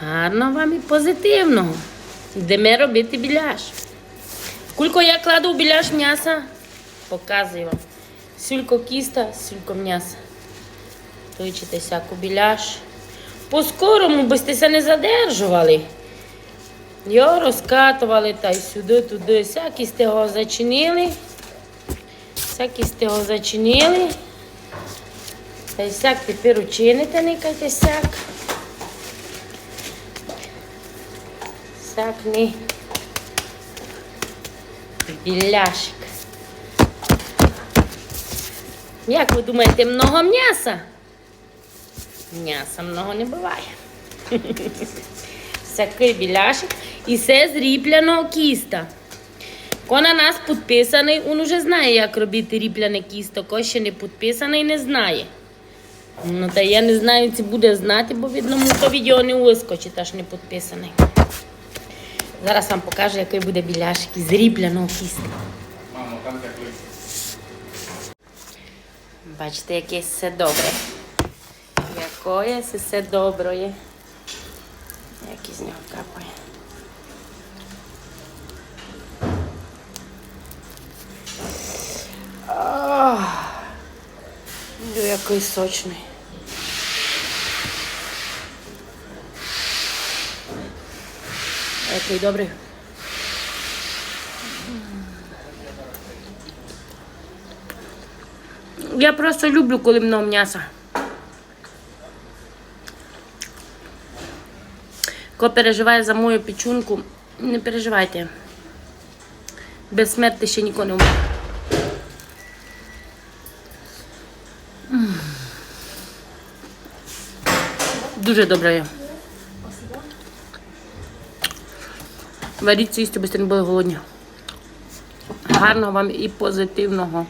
Гарно вам і позитивного. Йдемо робити біляш. Кулько я кладу біляш м'яса, показую вам. Сілько кіста, сілько м'яса. Точите всяку біляш. По-скорому бистеся не задержували. Його розкатували та й сюди, туди. Всякі з того зачинили. Всякі з того зачинили. Та й всяк тепер учините, никайте всяк. Не. Біляшик. Як ви думаєте, много м'яса? М'яса много не буває. Всякий біляшик. І все ріпляного кіста. Ко на нас підписаний, він уже знає, як робити ріпляне кісто. Ко ще не підписаний, не знає. Ну, та я не знаю, чи буде знати, бо видно, то відео не вискочить, аж не підписаний. Зараз вам покажу, який буде біляшик із ріпляного кіста. Мамо, там так лише. Бачите, яке все добре. Якое все добре. Як із нього капає. Ну, який сочний. Який добрий. Я просто люблю, коли много м'яса. Хто переживає за мою печунку, не переживайте. Без смерті ще нікого не вмре. М. Дуже добре Варіть їсти, бо не були голодні. Гарного вам і позитивного.